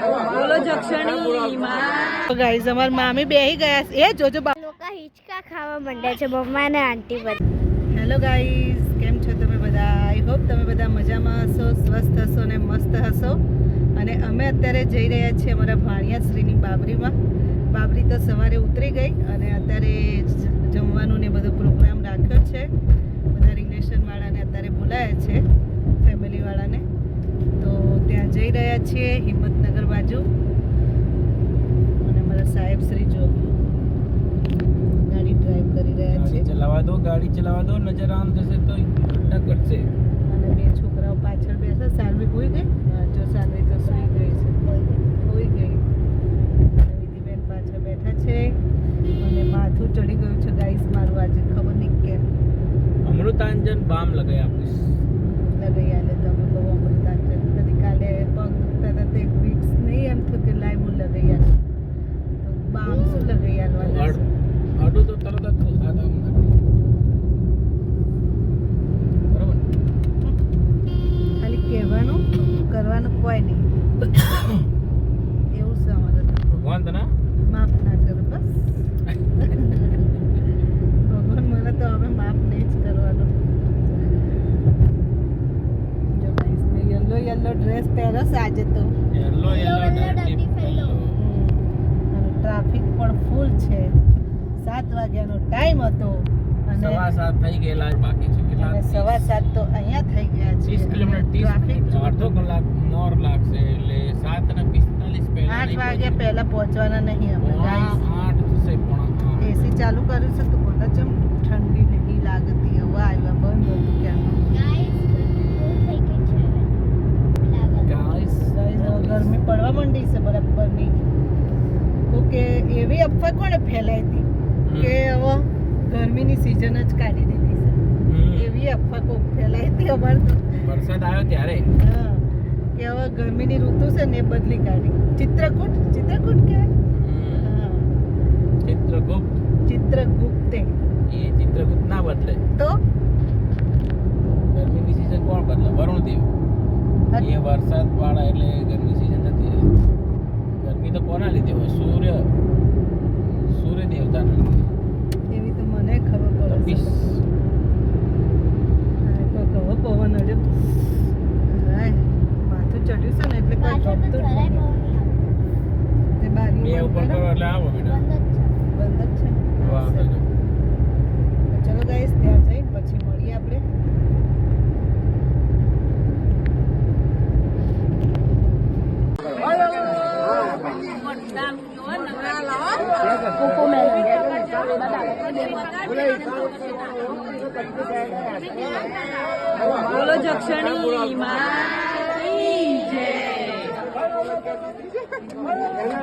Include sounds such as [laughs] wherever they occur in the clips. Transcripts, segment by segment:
બોલો જક્ષણી માં ગાઈઝ અમાર મામી બેહી ગયા છે. એ જોજો લોકો હિચકા ખાવા માંડ્યા છે મમ્મા ને આંટી બધા. હેલો ગાઈઝ કેમ છો તમે બધા? આઈ હોપ તમે બધા મજામાં હશો સ્વસ્થ હશો ને મસ્ત હશો. અને અમે અત્યારે જઈ રહ્યા છીએ અમારા ભાણિયા શ્રીની બાબરીમાં. બાબરી તો સવારે ઉતરી ગઈ અને અત્યારે જમવાનું ને બધો પ્રોગ્રામ રાખ્યો છે. બધા રિલેશનવાળાને અત્યારે બોલાયા છે ફેમિલીવાળાને તો જઈ રહ્યા છીએ હિંમતનગર બાજુ. અને મારા સાહેબ શ્રી જો ગાડી ડ્રાઈવ કરી રહ્યા છે. ચલાવવા ચલાવા દો ગાડી ચલાવા દો નજર આમ જશે તો અટક કરશે અને બે છોકરાઓ પાછળ બેસે સાનવી હોઈ ગઈ હા, જો સાનવી તો સુઈ ગઈ છે હોઈ ગઈ અને વિધિબેન પાછળ બેઠા છે અને માથું ચડી ગયું છે ગાઈસ મારું આજે ખબર નહીં કેમ અમૃતાંજન બામ લગાઈ આપીશ લગાઈ આલે તમે બહુ અમૃતાંજન કદી કાલે પગ દુખતા હતા તે વિક્સ નહીં એમ થયું કે લાઈ હું લગાઈ આલું તો બામ શું લગાઈ આલવાના છે આડું તો તરત જ આ તો આમ બરોબર ખાલી કહેવાનું કરવાનું કોઈ નહીં એવું છે અમારે તો. ભગવાન તને માફ ના કરો બસ ભગવાન મને તો હવે માફ નહીં જ કરવાનું જો ગાઈસ મેં યલો ડ્રેસ પહેર્યો સાજે આજે તો. Yellow yellow. ટ્રાફિક પણ ફૂલ છે. સાત વાગ્યાનો ટાઈમ હતો. અને સવા સાત થઈ ગયેલા બાકી છે. કેટલા? સવા સાત તો અહીંયા થઈ ગયા છે. ત્રીસ કિલોમીટર ટ્રાફિક અડધો કલાક મોર લાગશે. એટલે સાત અને પિસ્તાલીસ પહેલા આઠ નહીં વાગ્યા પહેલા પહોંચવાના નહીં અમે આઠ થશે પણ એસી ચાલુ કર્યું છે તો બોલો જમ ઠંડી નહીં લાગતી હવે આવ્યા બંધ હતું ક્યાંનું ગાઈસ ગરમી બહુ થઈ ગઈ છે હવે લાગે Guys, ગાઈસ હવે ગરમી પડવા માંડી છે બરાબરની તો કે એવી અફવા કોણે ફેલાઈ હતી કે હવે ગરમીની સિઝન જ કાઢી દીધી છે. એવી અફવા કોક ફેલાઈ હતી અમારે તો. વરસાદ આવ્યો ત્યારે? હા. કે હવે ગરમીની ઋતુ છે ને એ બદલી કાઢી. ચિત્રકૂટ? ચિત્રકૂટ કહેવાય? ચિત્રગુપ્ત? ચિત્રગુપ્તે. એ ચિત્રગુપ્ત ના બદલે. તો? ગરમીની સિઝન કોણ બદલે? વરુણદેવ. એ વરસાદ વાળા એટલે ગરમી સિઝન નથી ગરમી તો કોના લીધે હોય? સૂર્ય દેવતાના લીધે એવી તો મને ખબર પડે તપીશ છે હા, કોક હવે પવન અડ્યો હાય માથું ચડ્યું છે ને એટલે કોઈ પાછળ તો ગમતું જ જરાય નહીં. પવન નહીં તે બારીઓ બે ઉપર બંધ કરો કરો. એટલે આવો બેટા બંધ જ છે બંધ જ છે વાહ તો જો. તો ચલો ગાઈસ ત્યાં જઈને પછી મળીએ આપણે બોલો જક્ષણી માં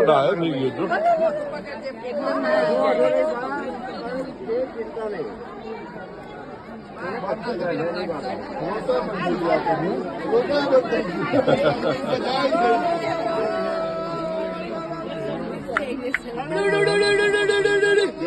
ડાયો થઈ ગયો છો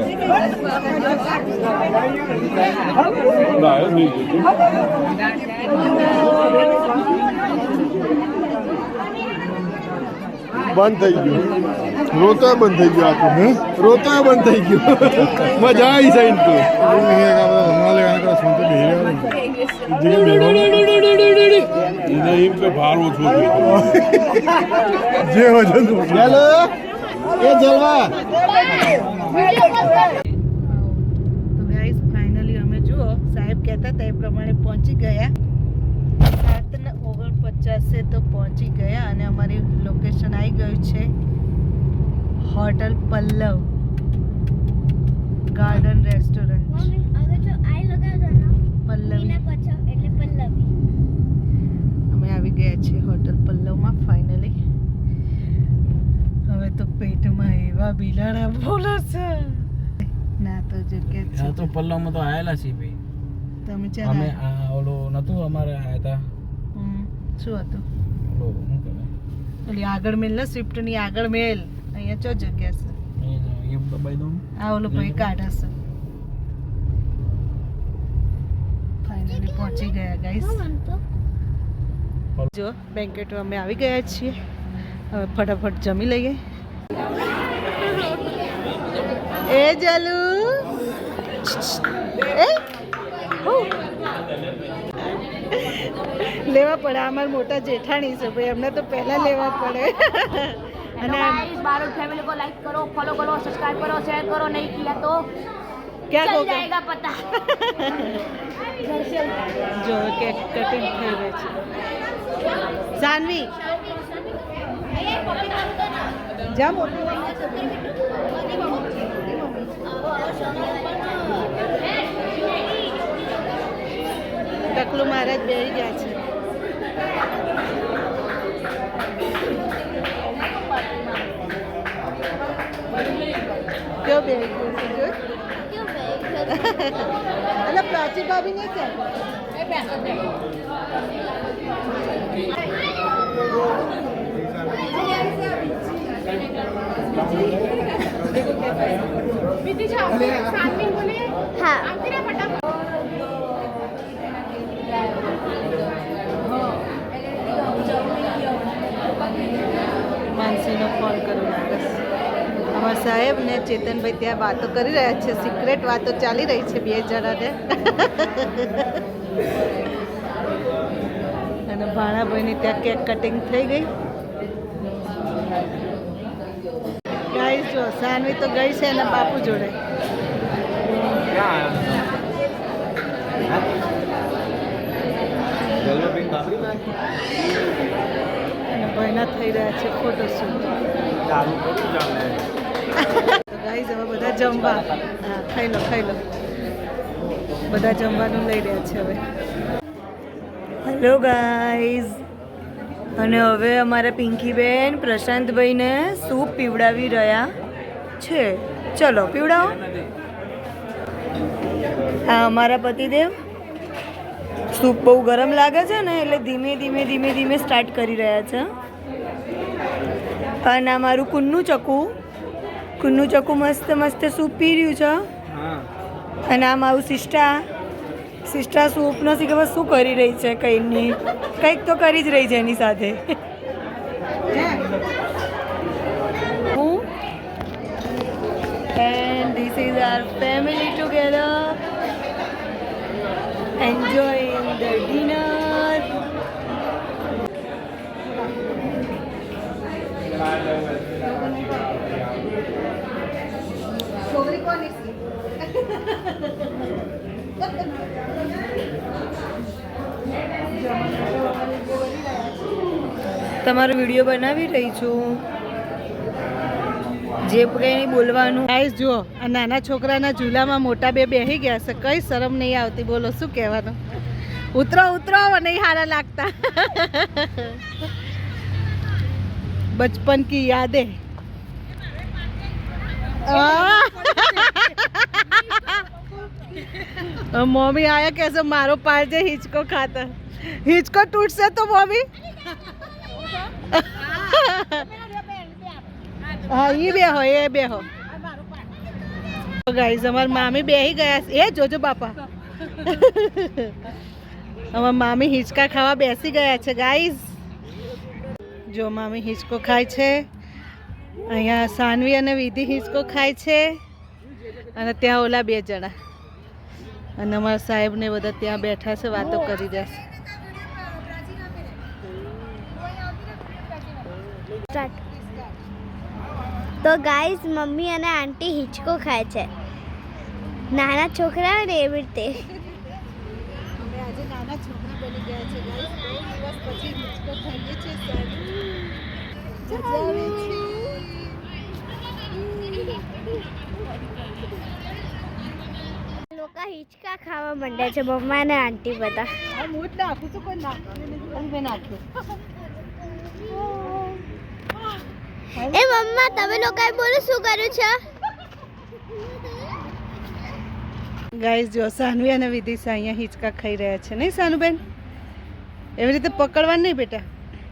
છે ડાયો થઈ ગયો છો બંધ થઈ ગયું રોતો બંધ થઈ ગયો આખું રોતો બંધ થઈ ગયો મજા આવી સાઈન તો હમણાં લેવાના કરો તો ગાઈસ ફાઇનલી અમે જુઓ, સાહેબ કહેતા હતા પ્રમાણે પહોંચી ગયા. સાત ને ઓગણપચાસે તો પહોંચી ગયા અને અમારી લોકેશન આવી ગયું છે hotel Pallav garden restaurant mummy અગર જો આઈ લગાવજો ને પલ્લવી. એટલે પલ્લવી. અમે આવી ગયા છીએ હોટલ પલ્લવમાં ફાઇનલી હવે તો પેટમાં એવા બિલાડા બોલે છે. ના તો જગ્યા છે. તો પલ્લવમાં તો આયેલા છીએ ભાઈ. તમે અમે આ ઓલો નતું અમારે આયા હતા શું હતું? ઓલો શું કહેવાય? ઓલી આગળ મેલ ને સ્વિફ્ટની આગળ મેલ. અહીંયા ચો જગ્યા છે? એ દબાઈ દઉં. આ ઓલો ભાઈ કાઢશે ફાઇનલી પહોંચી ગયા ગાઈસ હું બનતો જો બેન્કેટ અમે આવી ગયા છીએ હવે ફટાફટ જમી લઈએ એ જલુ એ હુ. લેવા પડે અમારા મોટા જેઠાણી છે ભાઈ એમને તો પહેલા લેવા પડે અને આમ- बारह फैमिली को लाइक करो फॉलो करो सब्सक्राइब करो शेयर करो नहीं किया तो ક્યાં चल ગોગા? जाएगा पता જો કેક કટિંગ થઈ રહી છે. સાનવી. જા ટકલું મહારાજ બેસી ગયા છે. કયો બેસી ગયો છે? જો. ક્યું બેગ એટલે પ્રાચી ભાભી નહીં ક્યાં હા માનસીનો અમારા સાહેબ ને ચેતનભાઈ ત્યાં વાતો કરી રહ્યા છે સિક્રેટ વાતો ચાલી રહી છે બે જણાને. અને ભાણાભાઈની ત્યાં કેક કટિંગ થઈ ગઈ. ગઈ જો, સાનવી તો ગઈ છે એના બાપુ જોડે. અને ભાઈના થઈ રહ્યા છે ફોટોશૂટ તો હવે બધા જમવા. હા, ખાઈ લો ખાઈ લો. બધા જમવાનું લઈ રહ્યા છે હવે. હેલો ગાઈઝ અને હવે અમારા પિંકીબેન પ્રશાંતભાઈને સૂપ પીવડાવી રહ્યા છે. ચલો, પીવડાવો. હા, અમારા પતિદેવ. સૂપ બહુ ગરમ લાગે છે ને, એટલે ધીમે ધીમે ધીમે ધીમે સ્ટાર્ટ કરી રહ્યા છે. અને આ મારું કુન્નું ચકુ. કુન્નું ચકુ મસ્ત મસ્ત સૂપ પી રહ્યું છે. અને આ મારું સિસ્ટા સિસ્ટા સૂપ નથી ખબર શું કરી રહી છે કંઈ નહીં કંઈક તો કરી જ રહી છે એની સાથે. હું? And this is our family together enjoying the dinner. છોકરી કોની તમારો વીડિયો બનાવી રહી છું. જે કંઈ બોલવાનું. ગાઈસ જુઓ, આ નાના છોકરાના ઝૂલામાં મોટા બે બેસી ગયા છે. કઈ શરમ નહીં આવતી, બોલો, શું કહેવાનું? ઉતરો ઉતરો નહીં હારા લાગતા. બચપન કી યાદે. મમ્મી આયા કે છે મારો પાર જે હિંચકો ખાતા હિંચકો તૂટશે તો મમ્મી હા એ બે હો એ બે હો ગાઈઝ અમારા મામી બેહી ગયા છે એ જોજો બાપા અમારા મામી હિચકા ખાવા બેસી ગયા છે ગાઈઝ જો મામી હિંચકો ખાય છે અહીંયા સાનવી અને વિધિ હિંચકો ખાય છે. અને ત્યાં ઓલા બે જણા. અને અમારા સાહેબ ને બધા ત્યાં બેઠા છે વાતો કરી જશે છે. તો ગાઈઝ મમ્મી અને આંટી હિંચકો ખાય છે. નાના છોકરા હોય ને એવી રીતે. આજે નાના છોકરા બની ગયા છે ગાઈઝ બહુ દિવસ પછી હિંચકો ખાઈએ છીએ મજા આવે છે. લોકો હિંચકા ખાવા માંડ્યા છે મમ્મા ને આંટી બધા. હું જ નાખું છું કોઈ નાખું મેં નાખ્યું. એ મમ્મા તમે લોકોએ બોલો શું કર્યું છે? ગાઈસ જો સાનવી અને વિદિશા અહીંયા હિંચકા ખાઈ રહ્યા છે. નહીં સાનુબેન? એવી રીતે પકડવાનું નહીં બેટા.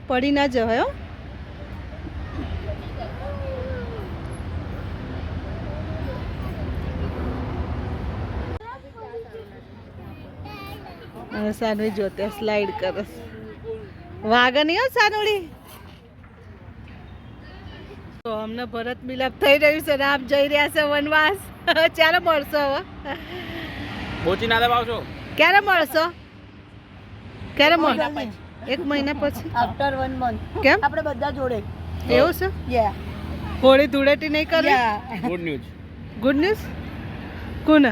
પડી ના જવાય હો. અને સાનવી જો ત્યાં સ્લાઇડ કરસ. વાગે નહીં હો સાનુડી તો અમને ભરત મિલાપ થઈ રહ્યું છે ને આપ જઈ રહ્યા છે વનવાસ. [laughs] ચાલો મળશો હવે? પહોંચી ના દબાવશો? ક્યારે મળશો? ક્યારે મળશો? એક મહિના પછી. આફ્ટર વન મંથ કેમ? આપણે બધા જોડે. એવું છે? યા હોળી ધૂળેટી નહીં કરે? ગુડ ન્યૂઝ ગુડ ન્યૂઝ કોણ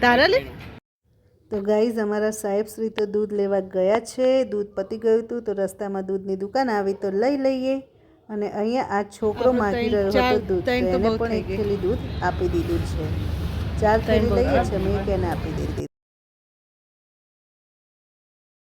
તારા લે? તો ગાઈઝ અમારા સાહેબ શ્રી તો દૂધ લેવા ગયા છે. દૂધ પતી ગયું હતું તો રસ્તામાં દૂધની દુકાન આવી તો લઈ લઈએ. અને અહીંયા આ છોકરો માગી રહ્યો હતો દૂધ. એને પણ એક. થેલી દૂધ આપી દીધું છે. ચાર થેલી લઈએ છે મેં એક એને આપી દીધી.